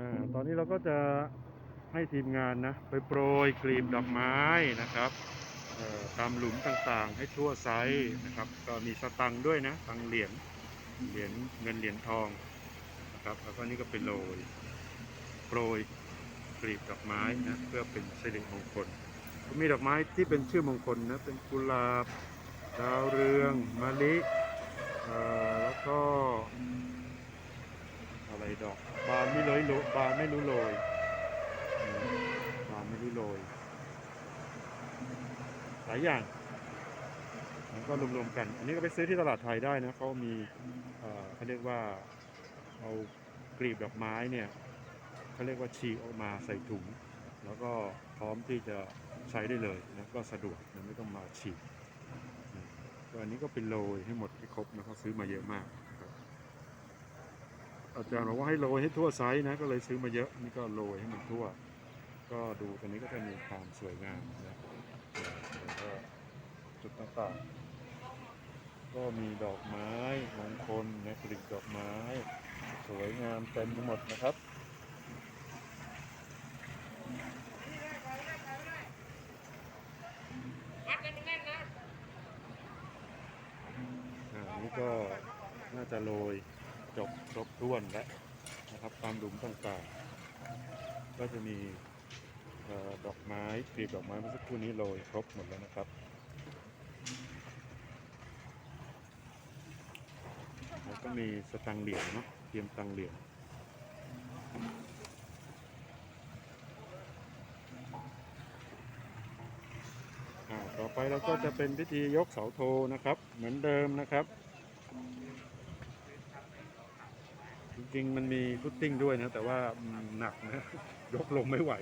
อ่าตอนนี้เราก็จะให้ทีมงานนะไปโปรยกลีบดอกไม้นะครับตามหลุมต่างๆ ให้ทั่วไซส์นะครับ ก็มีสตังค์ด้วยนะตังเหรียญเหรียญเงินเหรียญทองนะครับแล้วก็นี่ก็เป็นโรยโปรยกลีบดอกไม้นะเพื่อเป็นสิริมงคลก็มีดอกไม้ที่เป็นชื่อมงคลนะเป็นกุหลาบดาวเรืองมะลิแล้วก็ อะไรดอก บานไม่เลยบานไม่รู้โรยบานไม่รู้โรยหลายอย่างมันก็รวมๆกัน อันนี้ก็ไปซื้อที่ตลาดไทยได้นะเขามีเขาเรียกว่าเอากลีบดอกไม้เนี่ยเขาเรียกว่าฉีกออกมาใส่ถุง แล้วก็พร้อมที่จะใช้ได้เลยนะก็สะดวกนะไม่ต้องมาฉีกอันนี้ก็เป็นโรยให้หมดให้ครบนะเขาซื้อมาเยอะมาก อาจารย์บอกว่าให้โรยให้ทั่วไซส์นะ ก็เลยซื้อมาเยอะนี่ก็โรยให้มันทั่ว ก็ดูตรงนี้ก็จะมีความสวยงามนะแล้วก็จุดต่างๆ ก็มีดอกไม้มงคลนะกลีบดอกไม้ สวยงามเต็มไปหมดนะครับอ่านี่ก็น่าจะโรย จบครบถ้วนแล้วนะครับตามหลุมต่างๆ ก็จะมีออดอกไม้กลีบดอกไม้เมื่อสักครู่นี้โรยครบหมดแล้วนะครับแล้วก็มีสตังเหรียญเนาะเตรียมตังเหรียญต่อไปเราก็จะเป็นพิธียกเสาโทนะครับ เหมือนเดิมนะครับ จริงๆมันมีฟุตติ้งด้วยนะ แต่ว่าหนักนะ ยกลงไม่ไหว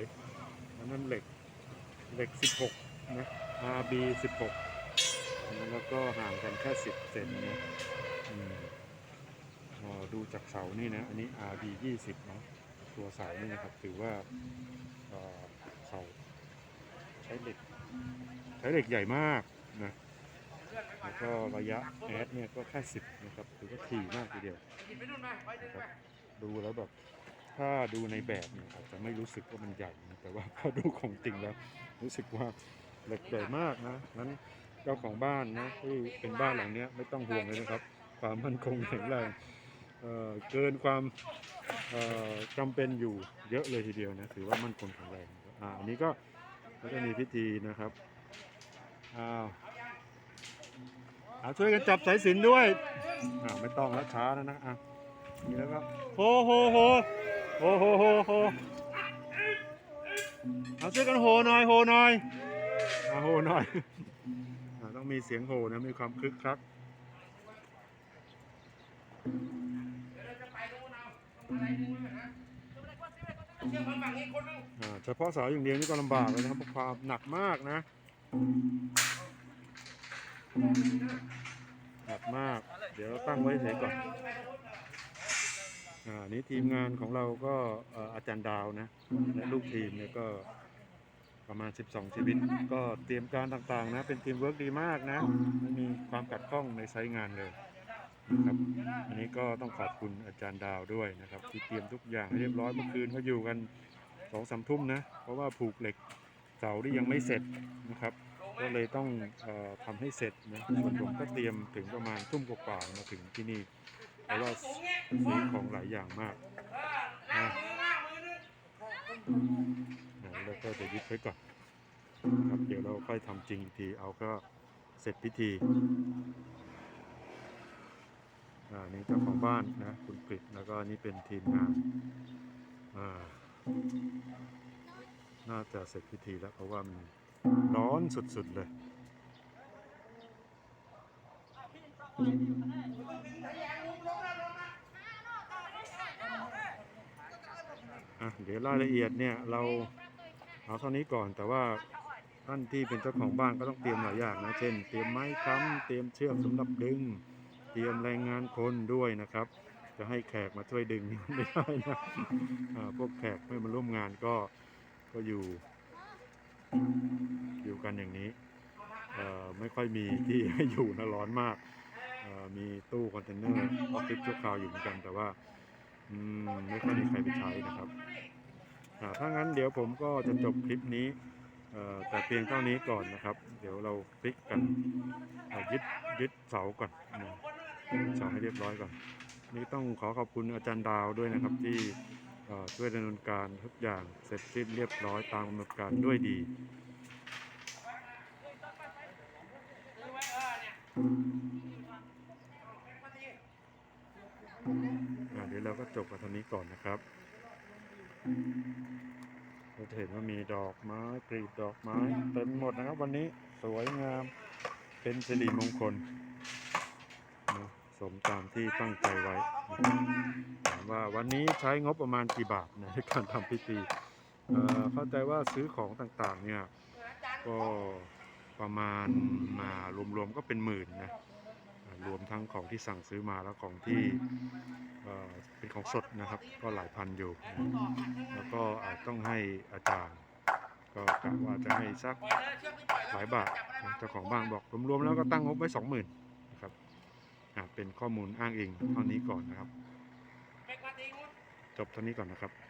อันนั้นเหล็กเหล็ก 16 นะ RB 16 แล้วก็ห่างกันแค่ 10 เซนนะอืมอ๋อดูจากเสานี่นะ อันนี้ RB 20เนาะตัวเสานี่นะครับ ถือว่าเสาใช้เหล็ก ใช้เหล็กใหญ่มากนะ แล้วก็ระยะแอดเนี่ยก็แค่10นะครับถือว่าถี่มากทีเดียวนะครับดูแล้วแบบถ้าดูในแบบเนี่ยอาจจะไม่รู้สึกว่ามันใหญ่นะแต่ว่าพอดูของจริงแล้ว รู้สึกว่าเหล็กใหญ่มากนะนั้นเจ้าของบ้านนะที่เป็นบ้านหลังเนี้ยไม่ต้องห่วงเลยนะครับ ความมั่นคงแข็งแรงเอ่อเกินความเอ่อจำเป็นอยู่เยอะเลยทีเดียวนะถือว่ามั่นคงแข็งแรงอ่าอันนี้ก็ก็จะมีพิธีนะครับอ้าว เอาช่วยกันจับสายสินด้วยอ่าไม่ต้องแล้วช้าแล้วนะอะนี่แล้วก็โฮโฮโฮโฮโฮโฮโฮเอาช่วยกันโฮหน่อยโฮหน่อยอาโฮหน่อยอ่าต้องมีเสียงโฮนะมีความคึกคักอ่าเฉพาะสาวอย่างเดียวนี่ก็ลำบากเลยนะครับเพราะความหนักมากนะ หนักมาก เดี๋ยวเราตั้งไว้เฉยก่อน อ่า นี่ทีมงานของเราก็อาจารย์ดาวนะ และลูกทีมเนี่ยก็ประมาณ 12 ชีวิต ก็เตรียมการต่างๆนะ เป็นทีมเวิร์กดีมากนะ ไม่มีความขัดข้องในไซต์งานเลยนะครับอันนี้ก็ต้องขอบคุณอาจารย์ดาวด้วยนะครับ ที่เตรียมทุกอย่างให้เรียบร้อยเมื่อคืนเขาอยู่กันสองสามทุ่มนะ เพราะว่าผูกเหล็กเสาที่ยังไม่เสร็จนะครับ ก็เลยต้องเออทำให้เสร็จนะส่วนผมก็เตรียมถึงประมาณทุ่มกว่าๆมาถึงที่นี่เพราะว่าซื้อของหลายอย่างมากนะนะแล้วก็จะยึดไว้ก่อนครับเดี๋ยวเราค่อยทำจริงอีกทีเอาก็เสร็จพิธีอ่านี่เจ้าของบ้านนะคุณกฤษแล้วก็นี่เป็นทีมงานอ่าน่าจะเสร็จพิธีแล้วเพราะว่ามัน ร้อนสุดๆเลยเดี๋ยวรายละเอียดเนี่ยเราเอาเท่านี้ก่อนแต่ว่าท่านที่เป็นเจ้าของบ้านก็ต้องเตรียมหลายอย่างนะ เช่น เตรียมไม้ค้ำเตรียมเชือกสำหรับดึง เตรียมแรงงานคนด้วยนะครับ จะให้แขกมาช่วยดึงไม่ได้นะพวกแขกไม่มาร่วมงานก็ก็อยู่ อยู่กันอย่างนี้ไม่ค่อยมีที่ให้อยู่นะร้อนมาก มีตู้คอนเทนเนอร์ออฟฟิศชั่วคราวอยู่เหมือนกัน แต่ว่าไม่ค่อยมีใครไปใช้นะครับถ้างั้นเดี๋ยวผมก็จะจบคลิปนี้แต่เพียงเท่านี้ก่อนนะครับ เดี๋ยวเราฟิกกันยึดยึดเสาก่อนเสาให้เรียบร้อยก่อน นี่ต้องขอขอบคุณอาจารย์ดาวด้วยนะครับที่ เอ่อช่วยดำเนินการทุกอย่างเสร็จสิ้นเรียบร้อยตามกำหนดการด้วยดีเดี๋ยวเราก็จบกันทนี้ก่อนนะครับเราจะเห็นว่ามีดอกไม้กลีบดอกไม้เต็มหมดนะครับ วันนี้สวยงามเป็นสิริมงคล สมตามที่ตั้งใจไว้ถามว่าวันนี้ใช้งบประมาณกี่บาทในการทำพิธีเข้าใจว่าซื้อของต่างๆเนี่ยก็ประมาณมารวมๆก็เป็นหมื่นนะรวมทั้งของที่สั่งซื้อมาแล้วของที่เป็นของสดนะครับ ก็หลายพันอยู่ แล้วก็อาจต้องให้อาจารย์ ก็กะว่าจะให้สักหลายบาทเจ้าของบ้านบอกรวมๆแล้วก็ตั้งงบไว้สองหมื่น เป็นข้อมูลอ้างอิงเท่านี้ก่อนนะครับจบเท่านี้ก่อนนะครับ